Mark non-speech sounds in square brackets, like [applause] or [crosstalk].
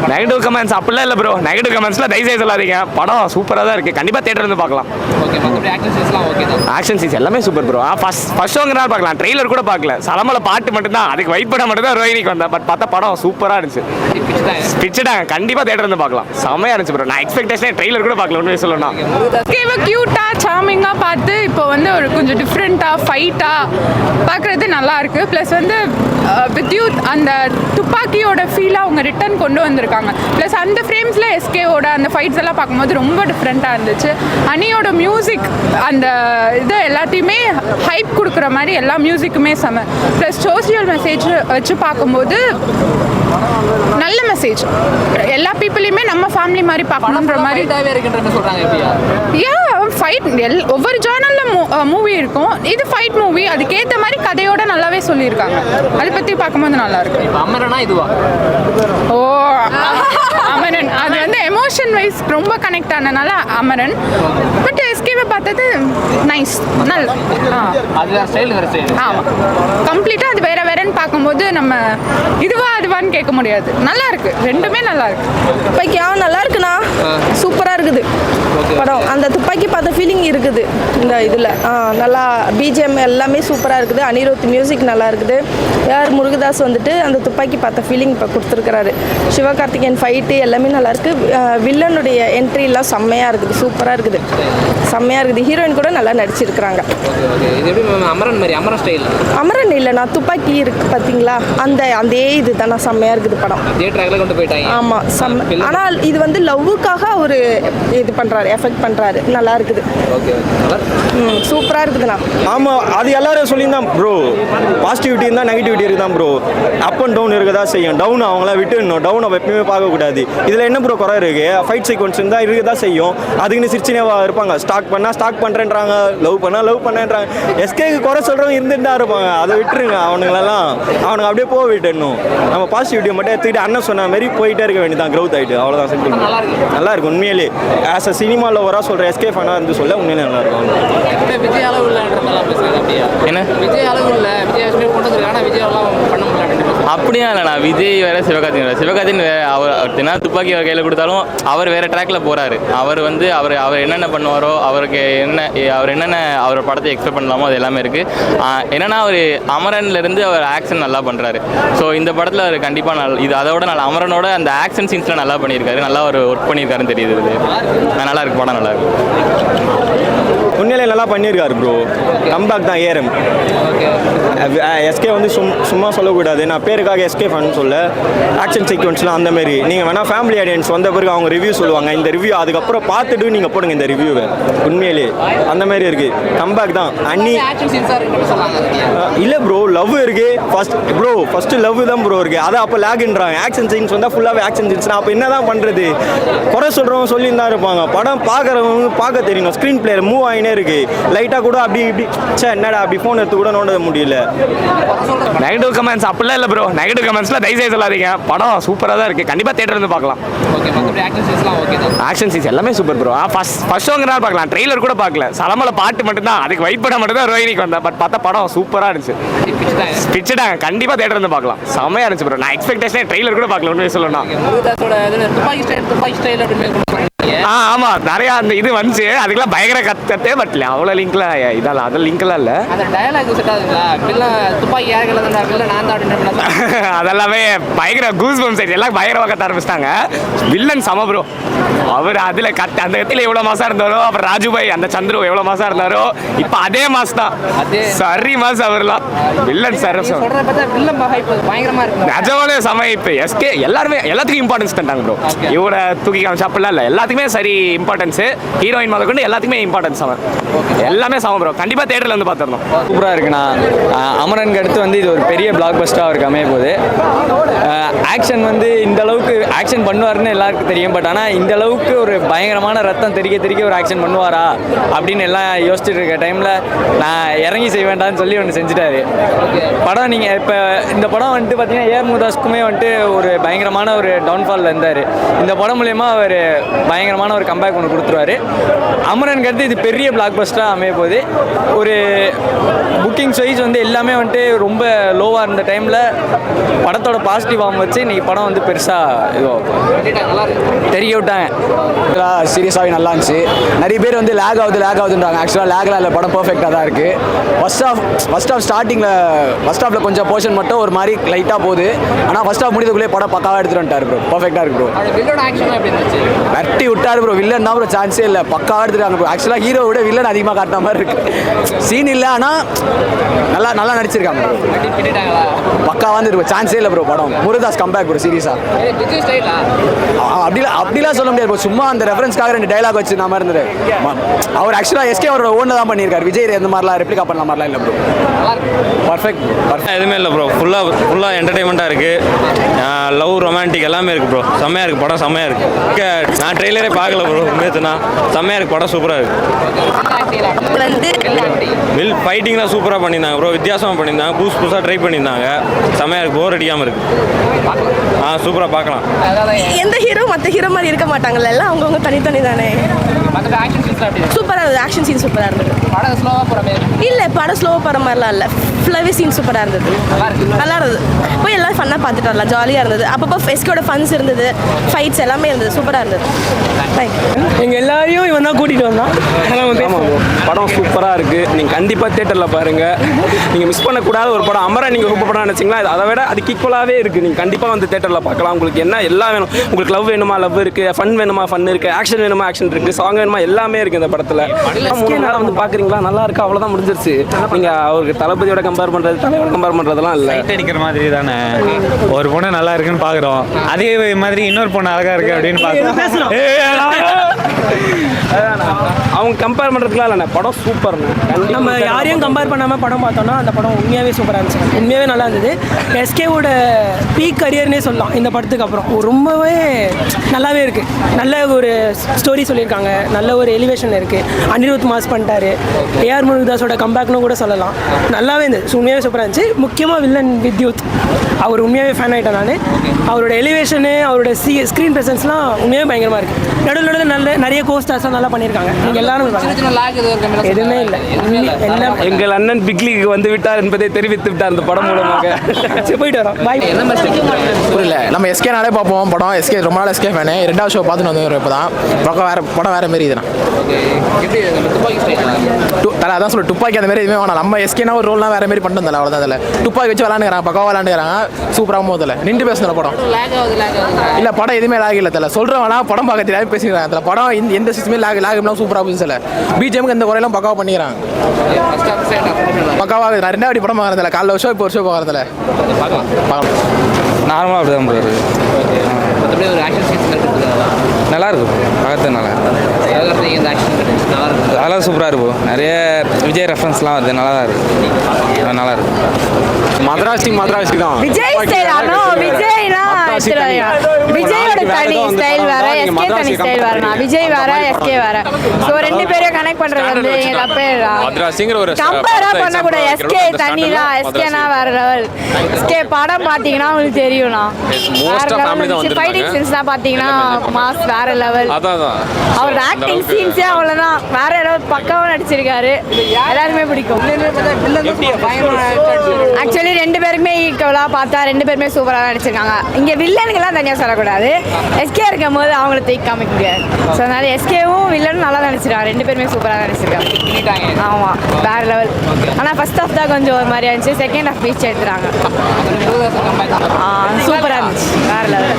Negative comments அப்படிலாம் இல்லை bro negative கமெண்ட்ஸ்லாம் தயவுசெய்து சொல்லாதீங்க. படம் சூப்பராக தான் இருக்குது கண்டிப்பாக தேட்டர் வந்து பார்க்கலாம். ஆக்ஷன் சீன்ஸ் எல்லாமே சூப்பர் ப்ரோ ஃபர்ஸ்ட் ஃபர்ஸ்ட் ஷோங்கிறனால பார்க்கலாம். ட்ரெய்லர் கூட பார்க்கல. சலமல பாட்டு மட்டும்தான். அதுக்கு வெயிட் பண்ண மட்டும் தான் ரோஹினிக்கு வந்தேன் பட் பார்த்தா படம் சூப்பராக இருந்துச்சு. பிச்சுட்டாங்க கண்டிப்பாக தேட்டர் வந்து பார்க்கலாம். செம்மையாக இருந்துச்சு ப்ரோ நான் எக்ஸ்பெக்டேஷனே ட்ரெய்லர் கூட பார்க்கல உண்மையை சொல்லணும் இவ க்யூட்டாக சாமிங்காக பார்த்து இப்போ வந்து ஒரு கொஞ்சம் டிஃப்ரெண்ட்டாக ஃபைட்டாக பார்க்குறது நல்லா இருக்கு. ப்ளஸ் வந்து வித் யூத் அந்த துப்பாக்கியோட ஃபீலாக அவங்க ரிட்டர்ன் கொண்டு வந்திருக்காங்க. ப்ளஸ் அந்த ஃப்ரேம்ஸில் எஸ்கேவோட அந்த ஃபைட்ஸ் எல்லாம் பார்க்கும்போது ரொம்ப டிஃப்ரெண்ட்டாக இருந்துச்சு. அனியோட மியூசிக் அந்த இது எல்லாத்தையுமே ஹைப் கொடுக்குற மாதிரி எல்லா மியூசிக்குமே செம. ப்ளஸ் சோசியல் மெசேஜ் வச்சு பார்க்கும்போது நல்ல மெசேஜ் எல்லா பீப்புளையுமே நம்ம ஃபேமிலி மாதிரி பார்க்கணுன்ற மாதிரி. யா ஃபைட் எல் ஒவ்வொரு ஜானலில் மூவி இருக்கும். இது ஃபைட் மூவி அதுக்கேற்ற மாதிரி கதையோட நல்லாவே சொல்லியிருக்காங்க. அதை பற்றி பார்க்கும்போது நல்லா இருக்கு. இப்போ அமரனா இதுவா? ஓ அமரன். அது வந்து எமோஷன் வைஸ் ரொம்ப கனெக்ட் ஆனனால அமரன். பட் எஸ்கேவை பார்த்தது நைஸ் நல்ல ஆ. ஆமாம் கம்ப்ளீட்டாக அது வேற வேறன்னு பார்க்கும்போது நம்ம இதுவா அதுவான்னு கேட்க முடியாது. நல்லா இருக்கு. ரெண்டுமே நல்லா இருக்கு. துப்பாக்கியா நல்லா இருக்குண்ணா. சூப்பராக இருக்குது. படம். அந்த துப்பாக்கி பார்த்த ஃபீலிங் இருக்குது. இந்த இதில். நல்லா பிஜிஎம் எல்லாமே சூப்பராக இருக்குது. அனிருத் மியூசிக் நல்லா இருக்குது. ஏஆர் முருகதாஸ் வந்துட்டு அந்த துப்பாக்கி பார்த்த ஃபீலிங் இப்போ கொடுத்துருக்கிறாரு. சிவகார்த்திகேயன் ஃபைட்டு எல்லாமே நல்லா இருக்கு. அஹ் வில்லனுடைய என்ட்ரி எல்லாம் செம்மையாக இருக்குது. சூப்பராக இருக்குது. செம்மையாக இருக்குது. ஹீரோயின் கூட நல்லா நடிச்சிருக்கிறாங்க. Okay okay. இது எப்படி மேம் அமரன் மாதிரி அமரன் ஸ்டைல் அமரன் இல்லைண்ணா. துப்பாக்கி இருக்கு பார்த்தீங்களா அந்த அதே இது தானே செம்மையாக இருக்குது படம். அதே ட்ராக்ல கொண்டு போயிட்டாங்க. ஆமாம் செம்ம. ஆனால் இது வந்து லவ்வுக்காக அவர் இது பண்ணுறாரு எஃபெக்ட் பண்ணுறாரு நல்லா இருக்குது. ஓகே. ம் சூப்பராக இருக்குதுண்ணா ஆமாம் அது எல்லாரும் சொல்லியிருந்தான் ப்ரோ பாசிட்டிவிட்டி இருந்தால் நெகட்டிவிட்டி இருக்குதான் ப்ரோ அப் அண்ட் டவுன் இருக்க தான் செய்யும். டவுன் அவங்கள விட்டுடணும் டவுன் எப்பயுமே பார்க்கக்கூடாது. இதில் என்ன ப்ரோ குறை இருக்கு? ஃபைட் சீக்வன்ஸ் இருந்தால் இருக்க தான் செய்யும். அதுக்குன்னு சிரிச்சினேவா இருப்பாங்க. ஸ்டாக் பண்ணால் ஸ்டாக் பண்ணுறேன்றாங்க லவ் பண்ணால் லவ் பண்ணேன்றாங்க எஸ்கேக்கு குறை சொல்கிறவங்க இருந்துட்டு தான் இருப்பாங்க. அதை விட்டுருங்க. அவனுங்களெல்லாம் அவனுங்க அப்படியே போக விட்டுடணும் நம்ம பாசிட்டிவிட்டியை மட்டும் எடுத்துக்கிட்டு அண்ணன் சொன்ன மாதிரி போயிட்டே இருக்க வேண்டியதான் க்ரௌத் ஆகிட்டு அவ்வளோதான் சிம்பிள் நல்லா இருக்கு. நல்லா இருக்கும் உண்மையிலே. ஆஸ் அ சினிமாவில் வரா சொல்கிற எஸ்கே ஃபனாக இருந்து சொல்ல உண்மையிலே நல்லா இருக்கும். என்ன? விஜய் அளவு இல்லை விஜய் கொண்டு வந்திருக்காங்க விஜய் எல்லாம் பண்ண முடியல அப்படியா இல்லைண்ணா விஜய் வேற சிவகார்த்திகேயன் வேற. சிவகார்த்திகேயன் வேற அவர் அவர் தினா துப்பாக்கி அவர் கையில் கொடுத்தாலும் அவர் வேற ட்ராக்ல போறாரு. அவர் வந்து அவர் அவர் என்னென்ன பண்ணுவாரோ அவருக்கு என்ன அவர் என்னென்ன அவர் படத்தை எக்ஸ்பெக்ட் பண்ணலாமோ அது எல்லாமே இருக்கு. என்னன்னா அவர் அமரன்ல இருந்து அவர் ஆக்ஷன் நல்லா பண்றாரு. ஸோ இந்த படத்தில் அவர் கண்டிப்பாக நல்ல இது அதோட நல்ல அமரனோட அந்த ஆக்ஷன் சீன்ஸ்ல நல்லா பண்ணியிருக்காரு. நல்லா அவர் ஒர்க் பண்ணியிருக்காருன்னு தெரியுது. நல்லா இருக்கு படம் நல்லா இருக்கு. நல்லா பண்ணியிருக்காரு ப்ரோ கம்பேக் தான் ஏரம் எஸ்கே வந்து சும் சும்மா சொல்லக்கூடாது. நான் பேருக்காக எஸ்கே ஃபன் சொல்ல. ஆக்ஷன் சீக்வன்ஸ்லாம் அந்த மாதிரி. நீங்கள் வேணால் ஃபேமிலி ஆடியன்ஸ் வந்த பிறகு அவங்க ரிவ்யூ சொல்லுவாங்க. இந்த ரிவ்யூ அதுக்கப்புறம் பார்த்துட்டு நீங்கள் போடுங்க இந்த ரிவ்யூவை உண்மையிலே. அந்த மாதிரி இருக்குது கம்பேக் தான். அன்னி சொன்னாங்க இல்லை ப்ரோ லவ் இருக்கு. ஃபர்ஸ்ட் ப்ரோ ஃபர்ஸ்ட் லவ் தான் ப்ரோ இருக்கு. அதை அப்போ லேக்ன்றாங்க ஆக்ஷன் சீன்ஸ் வந்தால் ஃபுல்லாகவே ஆக்ஷன் சீன்ஸ் அப்போ என்ன தான் பண்ணுறது குறை சொல்கிறவங்க சொல்லி தான் இருப்பாங்க. படம் பார்க்குறவங்க பார்க்க தெரியணும் ஸ்க்ரீன் பிளேயர் மூவ் ஆகினே இருக்கு. லைட்டாக கூட அப்படி இப்படி சே என்னடா அப்படி ஃபோன் எடுத்து கூட நோண்ட முடியல. நெகட்டிவ் கமெண்ட்ஸ் அப்படிலாம் இல்லை ப்ரோ நெகட்டிவ் கமெண்ட்ஸ்லாம் தயவுசெய்து சொல்லாதீங்க. படம் சூப்பராக தான் இருக்குது கண்டிப்பாக தேட்டர் வந்து பார்க்கலாம். ஆக்ஷன் சீன்ஸ் எல்லாமே சூப்பர் ப்ரோ ஃபர்ஸ்ட் ஃபர்ஸ்ட் ஷோங்கிறனால பார்க்கலாம். ட்ரெய்லர் கூட பார்க்கல. சலமல பாட்டு மட்டும்தான். அதுக்கு வெயிட் பண்ண மட்டும் தான் ரோஹினிக்கு வந்தேன். பட் பார்த்தா படம் சூப்பராக இருந்துச்சு. பிச்சுட்டாங்க கண்டிப்பாக தேட்டர் வந்து பார்க்கலாம். செம்மையாக இருந்துச்சு ப்ரோ நான் எக்ஸ்பெக்டேஷனே ட்ரெய்லர் கூட பார்க்கல. உண்மையை சொல்லணும் ஆ ஆமாம் நிறையா அந்த இது வந்துச்சு. அதுக்கெல்லாம் பயங்கர கத்தே பட்டல அவ்வளோ லிங்க்லாம் இதெல்லாம் அதில் லிங்க்லாம் இல்லை. அந்த டயலாக் செட் ஆகுதுங்களா? துப்பாக்கி பில்ல நான் தான் [laughs] அதெல்லாமே பயங்கர கூஸ் பம் சைட் எல்லாம் பயங்கரமாக கத்த ஆரம்பிச்சிட்டாங்க. வில்லன் சம ப்ரோ அவர் அதில் கத்த அந்த இடத்துல எவ்வளோ மாசம் இருந்தாரோ அப்புறம் ராஜுபாய் அந்த சந்துரு எவ்வளோ மாசம் இருந்தாரோ இப்போ அதே மாசம் தான். அதே. சரி மாசம் அவர்லாம். வில்லன் சார் நிஜமாலே சம இப்போ எஸ்கே எல்லாருமே எல்லாத்துக்கும் இம்பார்ட்டன்ஸ் தந்தாங்க ப்ரோ. இவரை தூக்கி காமிச்சு அப்படிலாம் இல்லை. எல்லாத்துக்குமே சரி இம்பார்ட்டன்ஸ் ஹீரோயின் முதல் கொண்டு எல்லாத்துக்குமே இம்பார்ட்டன்ஸ் அவன். எல்லாமே சம ப்ரோ கண்டிப்பாக தேட்டரில் வந்து பார்த்துடணும். சூப்பராக இருக்குண்ணா அமரனுக்கு அடுத்து வந்து இது ஒரு பெரிய பிளாக் பஸ்டாக அவருக்கு அமைய போகுது. ஆக்ஷன் வந்து இந்த அளவுக்கு ஆக்ஷன் பண்ணுவாருன்னு எல்லாருக்கும் தெரியும். பட் ஆனால் இந்த அளவுக்கு ஒரு பயங்கரமான ரத்தம் தெறிக்க தெறிக்க ஒரு ஆக்ஷன் பண்ணுவாரா? அப்படின்னு எல்லாம் யோசிச்சுட்டு இருக்க டைமில் நான் இறங்கி செய்ய வேண்டாம்னு சொல்லி ஒன்று செஞ்சுட்டாரு. படம் நீங்கள் இப்போ இந்த படம் வந்துட்டு பார்த்தீங்கன்னா ஏஆர் முதாஸ்க்குமே வந்துட்டு ஒரு பயங்கரமான ஒரு டவுன்ஃபாலில் இருந்தார் இந்த படம் மூலயமா அவர் பயங்கரமான ஒரு கம்பேக் ஒன்று கொடுத்துருவாரு. அமரனுக்கு அடுத்து இது பெரிய பிளாக் பஸ்டாக அமைய போகுது. ஒரு புக்கிங் வைஸ் வந்து எல்லாமே வந்துட்டு ரொம்ப லோவாக இருந்த டைமில் படத்தோட பாசிட்டிவ் ஆம் வச்சு இன்னைக்கு படம் வந்து பெருசாக இது ப்ரோ நல்லா இருக்கு தெரிய விட்டாங்க சீரியஸாகவே நல்லா இருந்துச்சு. நிறைய பேர் வந்து லேக் ஆகுது லேக் ஆகுதுன்றாங்க. ஆக்சுவலாக லேக்லாம் இல்லை படம் பர்ஃபெக்டாக தான் இருக்குது ஃபர்ஸ்ட் ஆஃப் ஃபர்ஸ்ட் ஆஃப் ஸ்டார்டிங்கில் ஃபர்ஸ்ட் ஆஃபில் கொஞ்சம் போர்ஷன் மட்டும் ஒரு மாதிரி லைட்டாக போகுது. ஆனால் ஃபர்ஸ்ட் ஆஃப் முடியதுக்குள்ளே படம் பக்காவாக எடுத்துட்டு வந்துட்டார் ப்ரோ பர்ஃபெக்டாக இருக்கு ப்ரோ இருந்துச்சு? வெட்டி விட்டார் ப்ரோ வில்லன் தான் ப்ரோ சான்ஸே இல்லை. பக்கா எடுத்துட்டாங்க ப்ரோ ஆக்சுவலாக ஹீரோ விட வில்லன் அதிகமாக காட்டின மாதிரி இருக்கு. சீன் இல்லை ஆனால் நல்லா நல்லா நடிச்சிருக்காங்க பக்கா வந்து இருக்கும் சான்ஸே இல்லை ப்ரோ படம். முருதாஸ் கம்பேக் ப்ரோ சீரியஸாக அப்படிலாம் அப்படிலாம் சொல்ல முடியாது சும்மா அந்த ரெஃபரன்ஸ்க்காக ரெண்டு டைலாக் வச்சு நான் மாதிரி இருந்தது. அவர் ஆக்சுவலாக எஸ்கே அவரோட ஓன் தான் பண்ணியிருக்காரு. விஜய் இந்த மாதிரிலாம் ரெப்ளிகா பண்ண மாதிரிலாம் இல்லை ப்ரோ பர்ஃபெக்ட் பர்ஃபெக்ட் எதுவுமே இல்லை ப்ரோ ஃபுல்லாக ஃபுல்லாக என்டர்டைன்மெண்ட்டாக இருக்குது லவ் ரொமான்டிக் எல்லாமே இருக்குது ப்ரோ செம்மையாக இருக்குது படம் செம்மையாக இருக்குது நான் ட்ரெய்லரே பார்க்கல ப்ரோ உண்மையத்துனா செம்மையாக இருக்குது படம் சூப்பராக இருக்குது வில் ஃபைட்டிங்லாம் சூப்பராக பண்ணியிருந்தாங்க ப்ரோ வித்தியாசமாக பண்ணியிருந்தாங்க. புதுசு புதுசாக ட்ரை பண்ணியிருந்தாங்க. செம்மையாக இருக்குது போர் அடிக்காமல் இருக்குது ஆ சூப்பராக பார்க்கலாம். எந்த ஹீரோ மற்ற ஹீரோ மாதிரி இருக்க மாட்டாங்கல்ல? எல்லாம் அவங்கவுங்க தனித்தனி தானே இருக்கு சூப்பராக இருந்தது ஆக்ஷன் சீன் சூப்பராக இருந்தது. படம் ஸ்லோவாக போகிற மாதிரி. இருக்கு. இல்லை படம் ஸ்லோவாக போகிற மாதிரிலாம் இல்லை. ஃபுல்லாகவே சீன் சூப்பராக இருந்தது. நல்லா இருக்கு. இருந்தது. பார்த்துட்டு வரலாம் ஜாலியாக இருந்தது. அப்பப்போ ஃபெஸ்கோட ஃபன்ஸ் இருந்தது ஃபைட்ஸ் எல்லாமே இருந்தது சூப்பராக இருந்தது. தேங்க்யூ எங்கள் எல்லாரையும் இவன் தான் கூட்டிகிட்டு வந்தான். படம் சூப்பராக இருக்குது நீங்கள் கண்டிப்பாக தேட்டரில் பாருங்கள் நீங்கள் மிஸ் பண்ணக்கூடாத ஒரு படம். அமரா நீங்கள் ரொம்ப படம் நினச்சிங்களா அது அதை விட அதுக்கு ஈக்குவலாகவே இருக்குது நீங்கள் கண்டிப்பாக வந்து தேட்டரில் பார்க்கலாம். உங்களுக்கு என்ன எல்லாம் வேணும். உங்களுக்கு லவ் வேணுமா? லவ் இருக்குது ஃபன் வேணுமா? ஃபன் இருக்குது ஆக்ஷன் வேணுமா? ஆக்ஷன் இருக்குது சாங் வேணுமா? எல்லாமே இருக்குது இந்த படத்தில். மூணு நேரம் வந்து பார்க்குறீங்களா? நல்லா இருக்கு? அவ்வளோதான் முடிஞ்சிருச்சு. நீங்கள் அவருக்கு தளபதியோட கம்பேர் பண்ணுறது தலையோட கம்பேர் பண்ணுறதுலாம் இல்லை. அடிக்கிற மாதிரி தானே. ஒரு பொண்ணு நல்லா இருக்குன்னு பாக்குறோம் அதே மாதிரி இன்னொரு பொண்ணு அழகா இருக்கு அப்படின்னு அவங்க கம்பேர் பண்ணுறதுக்குலாம் இல்லைண்ணே படம் சூப்பர் நம்ம யாரையும் கம்பேர் பண்ணாமல் படம் பார்த்தோம்னா அந்த படம் உண்மையாகவே சூப்பராக இருந்துச்சு. உண்மையாகவே நல்லா இருந்தது. எஸ்கேவோட பீக் கரியர்னே சொல்லலாம் இந்த படத்துக்கு அப்புறம். ரொம்பவே நல்லாவே இருக்குது நல்ல ஒரு ஸ்டோரி சொல்லியிருக்காங்க. நல்ல ஒரு எலிவேஷன் இருக்குது அனிருத் மாஸ் பண்ணிட்டாரு. ஏஆர் முருகதாஸோட கம்பேக்னு கூட சொல்லலாம். நல்லாவே இருந்தது. உண்மையாகவே சூப்பராக இருந்துச்சு. முக்கியமாக வில்லன் வித்யுத். அவர் உண்மையாகவே ஃபேன் ஆகிட்டேன் நான். அவரோட எலிவேஷனு அவரோட சி ஸ்க்ரீன் ப்ரெசன்ஸ்லாம் உண்மையாகவே பயங்கரமாக இருக்குது நடுவில் நடுவில் நல்ல நிறைய கோஸ்டார்ஸ்லாம் நல்லா பண்ணியிருக்காங்க. நீங்கள் எல்லாரும் சின்ன பாருங்க. சின்ன லாக் எதுவும் இல்லை. எல்லாம் எங்கள் அண்ணன் பிக் லீக் வந்து விட்டார் என்பதை தெரிவித்து விட்டார் இந்த படம் மூலமாக. போயிட்டு வரோம். பாய் புரியல. நம்ம எஸ்கே நாளே பார்ப்போம் படம். எஸ்கே ரொம்ப நாள் எஸ்கே ஃபேனு ரெண்டாவது ஷோ பார்த்துட்டு வந்து இப்போ தான் பக்கம் வேறு படம் வேறு மாரி இதுனா தலை அதான் சொல்ல துப்பாக்கி அந்த மாதிரி எதுவுமே வேணாம். நம்ம எஸ்கேனா ஒரு ரோல்லாம் வேறு மாதிரி பண்ணிட்டு அவ்வளோதான் அதில் துப்பாக்கி வச்சு விளாண்டுக்கிறாங்க பக்கம் விளாண்டுக்கிறாங்க சூப்பராகவும் போதில் நின்று பேசுகிற படம். இல்லை படம் எதுவுமே லாக் இல்லை தலை. சொல்கிறேன் வேணா படம் பார்க்க தெரியாம பேசிக்கிறாங்க அதில் படம் இந்த எந்த சிஸ்டமே லாக் லாக் சூப்பராக போச்சு சில. பிஜிஎம்க்கு எந்த குறையெல்லாம் பக்காவாக பண்ணிக்கிறாங்க. பக்காவாக நான் ரெண்டாவது படம் பார்க்குறதில்ல. காலைல ஒரு ஷோ இப்போ ஒரு ஷோ பார்க்குறதில்ல. பார்க்கலாம். பார்க்கலாம் நார்மலாக ஆக்ஷன் சீன்ஸ் இருக்குது நல்லா இருக்கு பார்த்து நல்லா இருக்கு. எதாவது இந்த ஆக்ஷன் நல்லா இருக்கு அதெல்லாம் சூப்பராக இருக்கும் நிறைய விஜய் ரெஃபரன்ஸ்லாம் வருது. நல்லா தான் இருக்கு. நல்லா இருக்கு. மதராசி மதராசி தான். விஜய் விஜய்லாம் தனி ஸ்டைல் வேற எஸ்கே தனி ஸ்டைல் வேறண்ணா விஜய் வேற எஸ்கே வேற. ஸோ ரெண்டு பேரையும் கனெக்ட் பண்றது வந்து எங்க தப்பே கம்பேரா பண்ண. கூட எஸ்கே தனி தான். எஸ்கேனா வேற லெவல். எஸ்கே படம் பாத்தீங்கன்னா உங்களுக்கு தெரியும்ண்ணா ஃபைட்டிங் சீன்ஸ்லாம் பாத்தீங்கன்னா மாஸ் வேற லெவல். அவர் ஆக்டிங் சீன்ஸே அவ்வளவுதான். வேற லெவல் பக்காவா நடிச்சிருக்காரு. எல்லாருமே பிடிக்கும். ஆக்சுவலி ரெண்டு பேருமே ஈக்குவலா பார்த்தா ரெண்டு பேருமே சூப்பரா நடிச்சிருக்காங்க. இங்கே வில்லனுங்கெல்லாம் தனியாக சொல்லக்கூடாது. எஸ்கே இருக்கும் போது அவங்கள தூக்கி காமிக்க முடியாது ஸோ அதனால எஸ்கேவும் வில்லனும் நல்லா நினச்சிருக்காங்க ரெண்டு பேருமே சூப்பராக நினச்சிருக்காங்க ஆமாம் வேறு லெவல் ஆனால் ஃபர்ஸ்ட் ஹாஃப் தான் கொஞ்சம் ஒரு மாதிரியா இருந்துச்சு. செகண்ட் ஹாஃப் பீச் எடுத்துறாங்க சூப்பராக இருந்துச்சு. வேற லெவல்